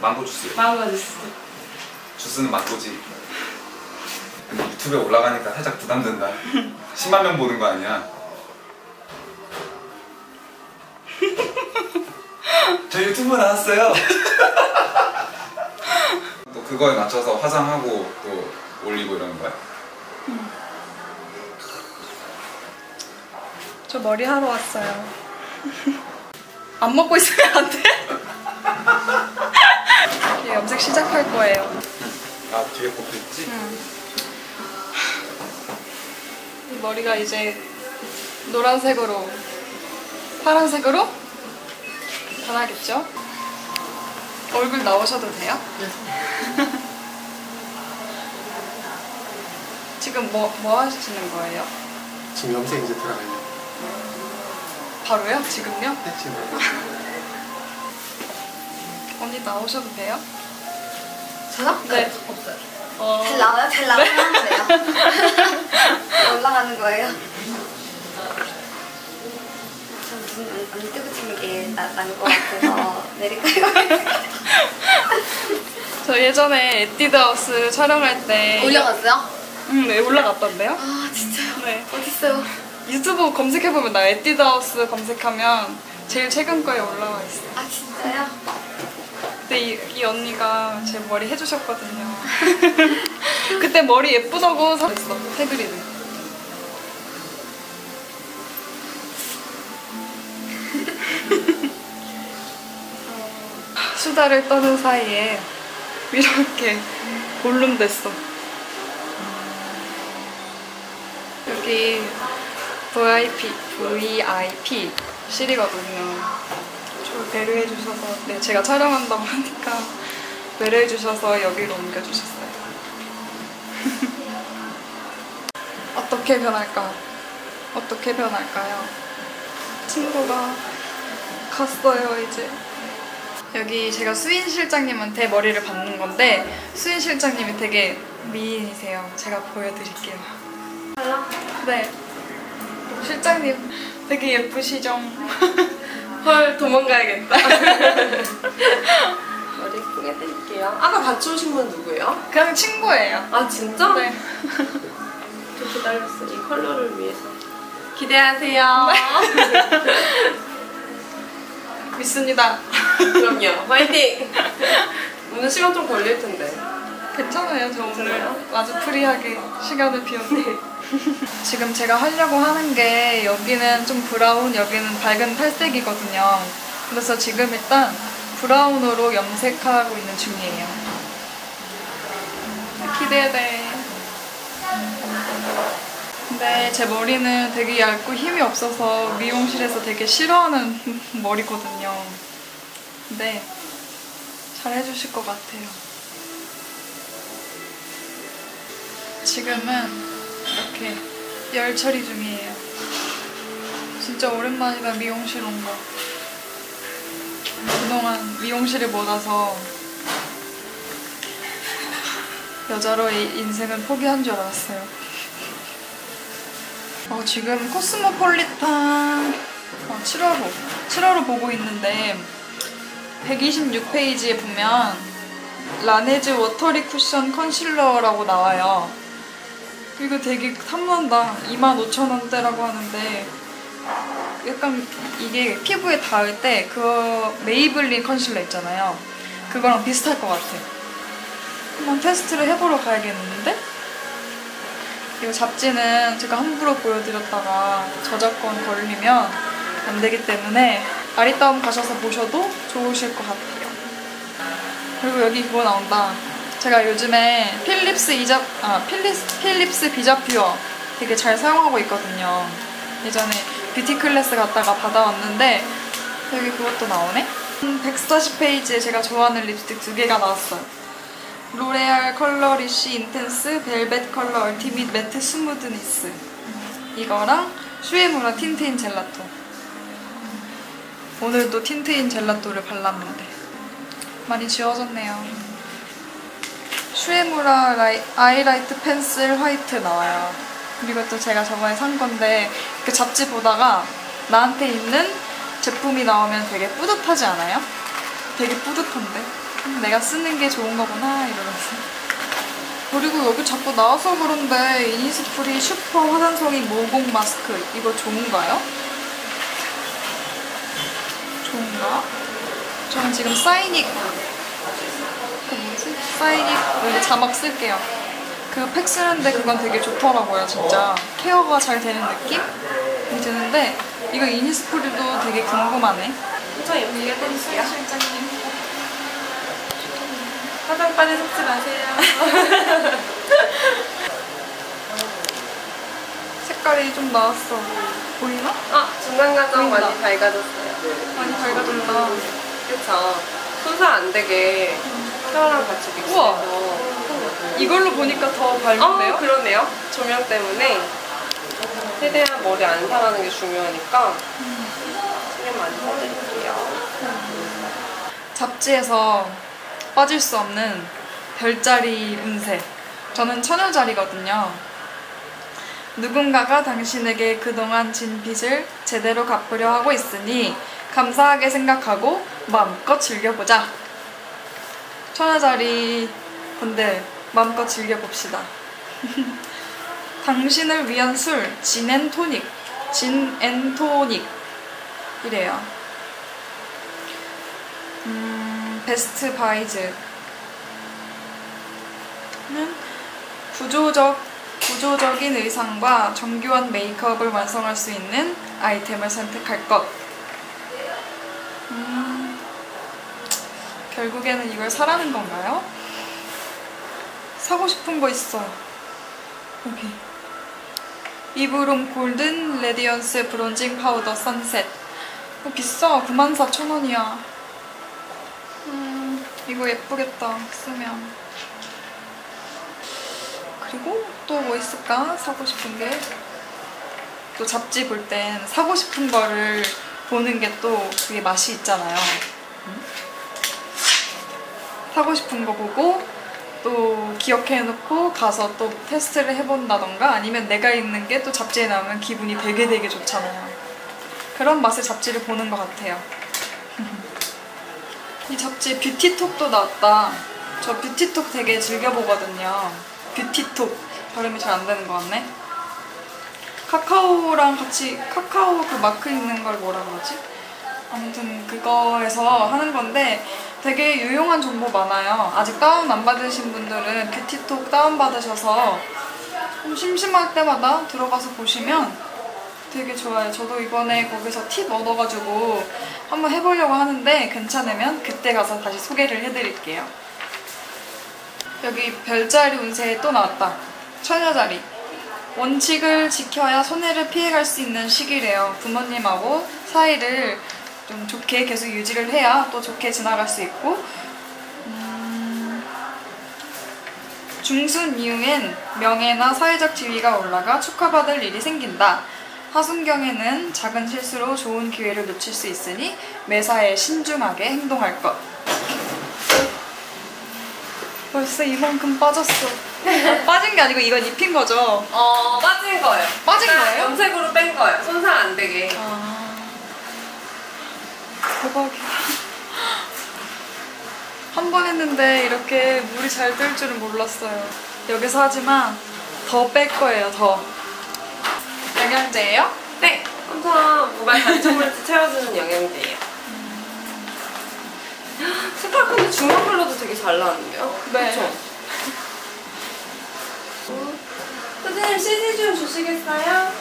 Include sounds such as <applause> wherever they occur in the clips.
망고 주스. 망고 주스. 주스는 망고지. 근데 유튜브에 올라가니까 살짝 부담된다. 10만 명 보는 거 아니야? <laughs> 저 유튜브 나왔어요. <laughs> 또 그거에 맞춰서 화장하고 또 올리고 이러는 거야? 저 머리 하러 왔어요. <laughs> 안 먹고 있으면 안 돼? 염색 시작할 거예요. 아 뒤에 꼽혀 있지? 이 머리가 이제 노란색으로 파란색으로 변하겠죠? 얼굴 나오셔도 돼요? 지금 뭐, 뭐 하시는 거예요? 지금 염색 이제 들어가요. 바로요? 지금요? 네, 지금. <laughs> 언니 나오셔도 돼요? 저요? 네. 없어요. 어, 잘 나와요? 잘 나와요? 돼요. <laughs> 올라가는 거예요. 저 무슨 안, 안 뜨고 찍는 게난것 같아서 내릴까요? <laughs> 저 예전에 에뛰드하우스 촬영할 때 올려갔어요? 응, 네, 올라갔던데요? 아 진짜요? 네. 어딨어요? 유튜브 검색해보면 나 에뛰드하우스 검색하면 제일 최근 거에 올라와 있어. 아 진짜요? 그때 이, 이 언니가 제 머리 해주셨거든요. <laughs> 그때 머리 예쁘다고 사했어 태그리를. <laughs> 수다를 떠는 사이에 이렇게 볼륨 됐어. 여기 VIP, VIP 실이거든요. 저 배려해 주셔서 네 제가 촬영한다고 하니까 배려해 주셔서 여기로 옮겨 주셨어요. <laughs> 어떻게 변할까? 어떻게 변할까요? 친구가 갔어요 이제. 여기 제가 수인 실장님한테 머리를 받는 건데 수인 실장님이 되게 미인이세요. 제가 보여드릴게요. 네. 실장님 되게 예쁘시죠? <laughs> 헐 도망가야겠다. <laughs> 머리 예쁘게 해드릴게요. 아까 같이 오신 분 누구예요? 그냥 친구예요. 아 진짜? 네. <laughs> 좀 기다렸어. 이 컬러를 위해서. 기대하세요. <laughs> 믿습니다. 그럼요. 화이팅! 오늘 시간 좀 걸릴 텐데. 괜찮아요. 저 오늘? 아주 프리하게 시간을 비웠는데. <laughs> 지금 제가 하려고 하는 게 여기는 좀 브라운, 여기는 밝은 탈색이거든요. 그래서 지금 일단 브라운으로 염색하고 있는 중이에요. 기대돼. 근데 제 머리는 되게 얇고 힘이 없어서 미용실에서 되게 싫어하는 <laughs> 머리거든요. 근데 잘 해주실 것 같아요. 지금은 이렇게 열 처리 중이에요. 진짜 오랜만이다 미용실 온 거. 그동안 미용실을 못 와서 여자로의 인생을 포기한 줄 알았어요. 어, 지금 코스모폴리탄 어, 7화로 7화로 보고 있는데 126페이지에 보면 라네즈 워터리 쿠션 컨실러라고 나와요. 이거 되게 탐난다. 25,000원대라고 하는데 약간 이게 피부에 닿을 때 그거 메이블린 컨실러 있잖아요. 그거랑 비슷할 것 같아. 한번 테스트를 해보러 가야겠는데? 이거 잡지는 제가 함부로 보여드렸다가 저작권 걸리면 안 되기 때문에 아리따움 가셔서 보셔도 좋으실 것 같아요. 그리고 여기 그거 나온다. 제가 요즘에 필립스 이자 아 필립스 필립스 비자퓨어 되게 잘 사용하고 있거든요. 예전에 뷰티 클래스 갔다가 받아왔는데 여기 그것도 나오네. 140페이지에 제가 좋아하는 립스틱 두 개가 나왔어요. 로레알 컬러 리쉬 인텐스 벨벳 컬러 얼티밋 매트 스무드니스 이거랑 슈에무라 틴트인 젤라토 오늘도 틴트인 젤라토를 발랐는데 많이 지워졌네요 슈에무라 라이, 아이라이트 펜슬 화이트 나와요 이것도 제가 저번에 산 건데 그 잡지 보다가 나한테 있는 제품이 나오면 되게 뿌듯하지 않아요? 되게 뿌듯한데 음, 내가 쓰는 게 좋은 거구나 이러면서 그리고 여기 자꾸 나와서 그런데 이니스프리 슈퍼 화산성인 모공 마스크 이거 좋은가요? 좋은가? 저는 지금 그 사이닉 여기 자막 쓸게요 그 팩 쓰는데 그건 되게 좋더라고요 진짜 케어가 잘 되는 느낌 이 드는데 이거 이니스프리도 되게 궁금하네 엄청 예쁘게 해드릴게요. 실장님 화장반에 속지 마세요. <laughs> 색깔이 좀 나왔어 보이나? 아, 중간 과정 보인다. 많이 밝아졌어요. 많이 밝아졌다 그쵸. 손상 안 되게 샤워랑 같이. 믹스해서. 이걸로 보니까 더 어, 밝은데요? 그러네요. 조명 때문에 최대한 머리 안 상하는 게 중요하니까 신경 많이 써드릴게요. 잡지에서 빠질 수 없는 별자리 운세. 저는 처녀자리거든요. 누군가가 당신에게 그동안 진 빚을 제대로 갚으려 하고 있으니 감사하게 생각하고 마음껏 즐겨보자. 처녀자리 분들 마음껏 즐겨봅시다. <laughs> 당신을 위한 술, 진앤토닉. 진앤토닉. 이래요. 음, 베스트 바이즈는 구조적, 구조적인 의상과 정교한 메이크업을 완성할 수 있는 아이템을 선택할 것. 음, 결국에는 이걸 사라는 건가요? 사고 싶은 거 있어. 여기. 이브롬 골든 레디언스 브론징 파우더 선셋. 어, 비싸. 94,000원이야. 음, 이거 예쁘겠다. 쓰면. 그리고 또 뭐 있을까? 사고 싶은 게. 또 잡지 볼 땐 사고 싶은 거를 보는 게 또 그게 맛이 있잖아요. 음? 사고 싶은 거 보고 또 기억해놓고 가서 또 테스트를 해본다던가 아니면 내가 읽는 게 또 잡지에 나오면 기분이 되게 되게 좋잖아요. 그런 맛의 잡지를 보는 것 같아요. <laughs> 이 잡지에 뷰티톡도 나왔다. 저 뷰티톡 되게 즐겨보거든요. 뷰티톡. 발음이 잘 안 되는 것 같네. 카카오랑 같이 카카오 그 마크 있는 걸 뭐라 그러지? 아무튼 그거에서 하는 건데 되게 유용한 정보 많아요. 아직 다운 안 받으신 분들은 뷰티톡 다운 받으셔서 좀 심심할 때마다 들어가서 보시면 되게 좋아요. 저도 이번에 거기서 팁 얻어가지고 한번 해보려고 하는데 괜찮으면 그때 가서 다시 소개를 해드릴게요. 여기 별자리 운세에 또 나왔다. 처녀자리. 원칙을 지켜야 손해를 피해갈 수 있는 시기래요. 부모님하고 사이를 좀 좋게 계속 유지를 해야 또 좋게 지나갈 수 있고 음, 중순 이후엔 명예나 사회적 지위가 올라가 축하받을 일이 생긴다. 하순경에는 작은 실수로 좋은 기회를 놓칠 수 있으니 매사에 신중하게 행동할 것. 벌써 이만큼 빠졌어. 아, <laughs> 빠진 게 아니고 이건 입힌 거죠. 어, 빠진 거예요. 빠진 그러니까 거예요? 염색으로 뺀 거예요. 손상 안 되게. 아, 대박이야. <laughs> 한번 했는데 이렇게 물이 잘 뜰 줄은 몰랐어요. 여기서 하지만 더 뺄 거예요, 더. 영양제예요? 네, 엄청 모발 단축물질 채워주는 영양제예요. 색깔 근데 중간 컬러도 되게 잘 나왔는데요? 네. 그쵸? 선생님 CG 좀 주시겠어요?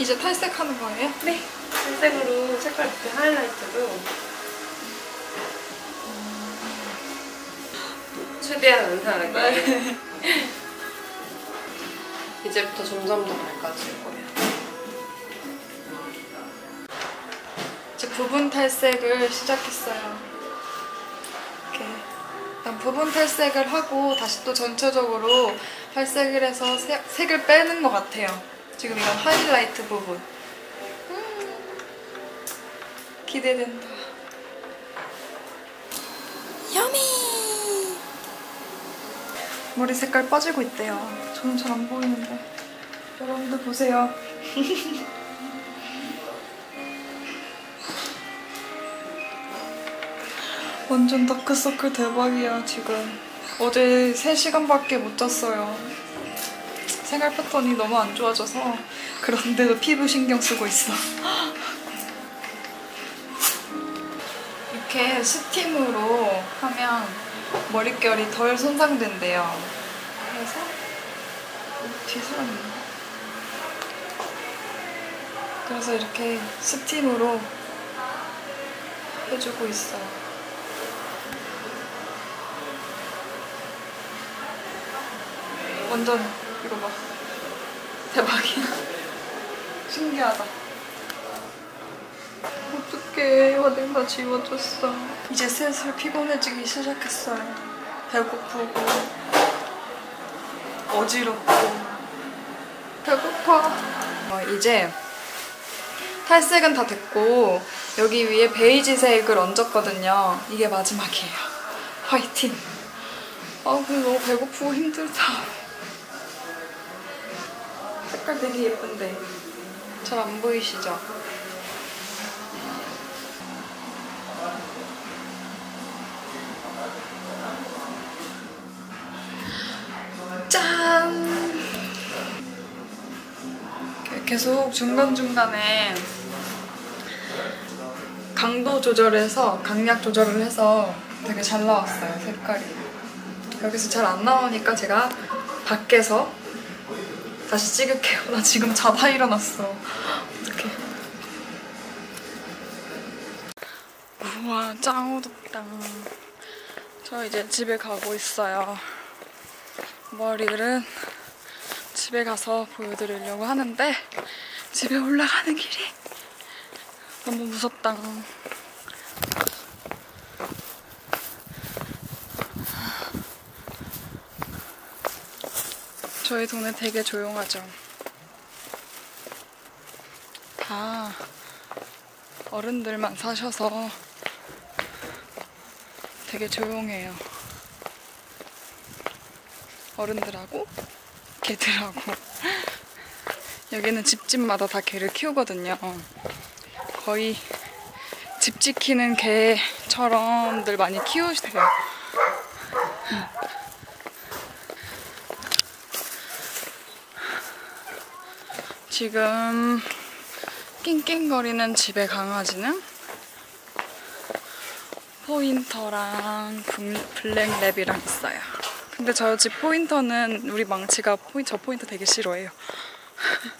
이제 탈색하는 거예요? 네. 살색으로 색깔 이렇게 하이라이트로 최대한 안 상하게 네. <laughs> 이제부터 점점 더 밝아질 거예요. 이제 부분 탈색을 시작했어요. 이렇게 일단 부분 탈색을 하고 다시 또 전체적으로 탈색을 해서 색, 색을 빼는 것 같아요. 지금 이건 하이라이트 부분. 음, 기대된다. 여미! 머리 색깔 빠지고 있대요. 저는 잘 안 보이는데. 여러분들 보세요. <laughs> 완전 다크서클 대박이야 지금. 어제 3시간밖에 못 잤어요. 생활 패턴이 너무 안 좋아져서 그런데도 피부 신경 쓰고 있어. 이렇게 스팀으로 하면 머릿결이 덜 손상된대요. 그래서 어, 뒤에 사람 있네. 그래서 이렇게 스팀으로 해주고 있어요 완전 이거 봐 대박이야. 신기하다. 어떡해. 화장 다 지워졌어. 이제 슬슬 피곤해지기 시작했어요. 배고프고 어지럽고. 배고파. 어, 이제 탈색은 다 됐고 여기 위에 베이지색을 얹었거든요. 이게 마지막이에요. 화이팅. 아 근데 너무 배고프고 힘들다 색깔 되게 예쁜데 잘 안 보이시죠? 짠! 계속 중간중간에 강도 조절해서 강약 조절을 해서 되게 잘 나왔어요 색깔이 여기서 잘 안 나오니까 제가 밖에서 다시 찍을게요. 나 지금 자다 일어났어. 어떡해 우와 짱 어둡다. 저 이제 집에 가고 있어요. 머리를 집에 가서 보여드리려고 하는데 집에 올라가는 길이 너무 무섭다 저희 동네 되게 조용하죠 다 어른들만 사셔서 되게 조용해요 어른들하고 개들하고 <laughs> 여기는 집집마다 다 개를 키우거든요. 거의 집 지키는 개처럼들 많이 키우세요. 지금 낑낑거리는 집의 강아지는 포인터랑 블- 블랙랩이랑 있어요. 근데 저 집 포인터는 우리 망치가 포인, 저 포인터 되게 싫어해요. <laughs>